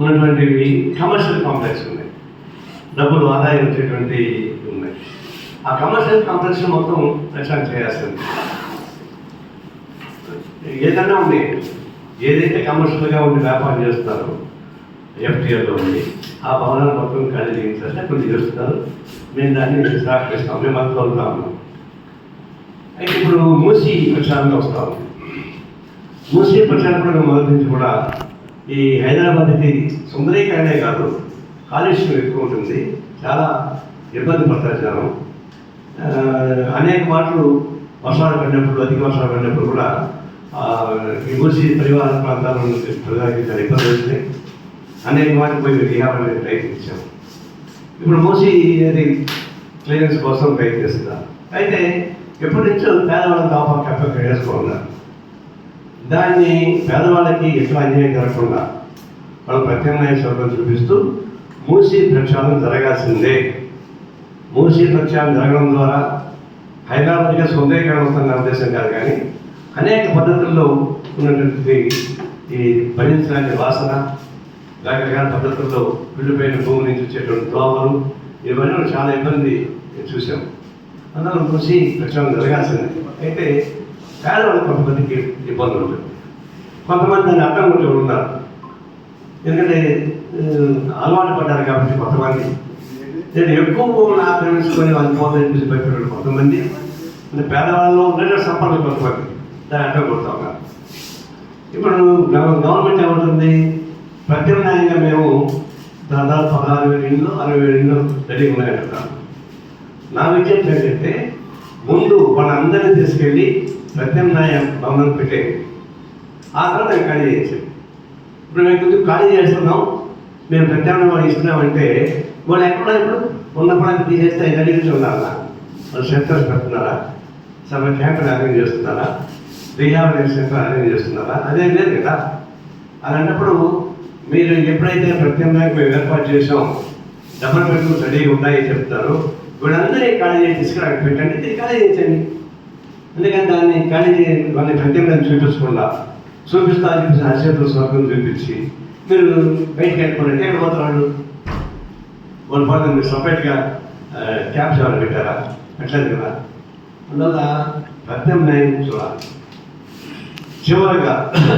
ఉన్నటువంటివి commercial complex ఉన్నాయి. డబ్బులు ఆదాయం వచ్చేటువంటి ఉన్నాయి. ఆ కమర్షియల్ కాంప్లెక్స్ మొత్తం ప్రచారం చేయాల్సింది. ఏదైనా ఉంది ఏదైతే కమర్షియల్గా ఉండి వ్యాపారం చేస్తారో ఎఫ్టీఎల్లో ఉంది ఆ భవనాలు మొత్తం ఖాళీ చేయించాలంటే కొన్ని చేస్తారు మేము దాన్ని సహకరిస్తాం మేము అంత వెళ్తా ఉన్నాం అయితే ఇప్పుడు మూసి ప్రచారంలో వస్తాము మూసి ప్రచారం కూడా మొదటి నుంచి కూడా ఈ హైదరాబాద్కి సుందరీకరణే కాదు కాలుష్యం ఎక్కువ ఉంటుంది చాలా ఇబ్బంది పడతారు జనం. అనేక మాటలు వర్షాలు పడినప్పుడు అధిక వర్షాలు పడినప్పుడు కూడా ఈ మూసి పరివార ప్రాంతాల నుంచి ప్రజలకి చాలా ఇబ్బంది వస్తున్నాయి అనేక మాటలు పోయి రీహాబిలిటేషన్ ప్రయత్నించాము ఇప్పుడు మూసి అది క్లియరెన్స్ కోసం ప్రయత్నిస్తున్నారు. అయితే ఎప్పటి నుంచో పేదవాళ్ళ కాపాడు కప్ప వేసుకోన్నారు దాన్ని పేదవాళ్ళకి ఎట్లా అన్యాయం జరగకుండా వాళ్ళు ప్రత్యామ్నాయ శబ్దం చూపిస్తూ మూసీ ప్రక్షాళన జరగాల్సిందే. మూసీ ప్రక్షాళన జరగడం ద్వారా హైదరాబాద్గా సౌందర్యకరణ వస్తున్న ఉద్దేశం కాదు కానీ అనేక పద్ధతుల్లో ఉన్నటువంటి ఈ భరించడానికి వాసన రకరకాల పద్ధతుల్లో వెళ్ళిపోయిన భూమి నుంచి వచ్చేటువంటి దోమలు ఇవన్నీ కూడా చాలా ఇబ్బంది చూసాం అందులో కృషి ప్రచారం జరగాల్సిందే. అయితే పేదవాళ్ళు కొంతమందికి ఇబ్బందులు ఉంటాయి. కొంతమంది దాన్ని అర్థం కొట్టి ఉన్నారు. ఎందుకంటే అలవాటు పడ్డారు కాబట్టి కొంతమంది. నేను ఎక్కువ ఆక్రమించుకొని వాళ్ళు పోతే చూసి భయపడ్డాడు కొంతమంది పేదవాళ్ళలో ఉన్నట్టు సంపర్కం కొంతమంది దాన్ని అర్థం కొడుతూ ఉన్నారు. ఇప్పుడు గవర్నమెంట్ ఏమంటుంది? ప్రత్యామ్నాయంగా మేము దాదాపు పదహారు వేల ఇళ్ళు అరవై వేల ఇళ్ళు రెడీ ఉన్నాయంటున్నాను నా విజ్ఞప్తి ఏంటంటే ముందు వాళ్ళందరినీ తీసుకెళ్ళి ప్రత్యామ్నాయ భవనం పెట్టే ఆ తర్వాత మేము ఖాళీ చేయించాం ఇప్పుడు మేము కొంచెం ఖాళీ చేస్తున్నాం? మేము ప్రత్యామ్నాయం ఇస్తున్నామంటే వాళ్ళు ఎక్కడ ఇప్పుడు? ఉన్న పడానికి తీసేస్తే రెడీ నుంచి ఉండాలా వాళ్ళు సెంటర్స్ పెడుతున్నారా? సమ క్యాంపులు అరేంజ్ చేస్తున్నారా? రీహాబిలిటేషన్ సెంటర్ అరేంజ్ చేస్తున్నారా? అదే లేదు కదా. అలాంటప్పుడు మీరు ఎప్పుడైతే ప్రత్యామ్నాయం మేము ఏర్పాటు చేసాం డబల్ బెడ్రూమ్స్ రెడీగా ఉన్నాయి చెప్తారు వీళ్ళందరినీ ఖాళీ చేసి తీసుకురా పెట్టండి ఖాళీ చేయించండి అందుకని దాన్ని ఖాళీ చేయ- వాళ్ళని ప్రత్యామ్నాయం చూపించకుండా చూపిస్తా అని చెప్పేసి స్వర్గం చూపించి మీరు బయటకు వెళ్ళిపోయినట్టు ఎక్కడ పోతారు వాళ్ళు? వాళ్ళు పోతే మీరు సపరేట్గా క్యాబ్స్ ఎవరు పెట్టారా? పెట్టలేదు కదా. అందువల్ల ప్రత్యామ్నాయం చూడాలి. చివరగా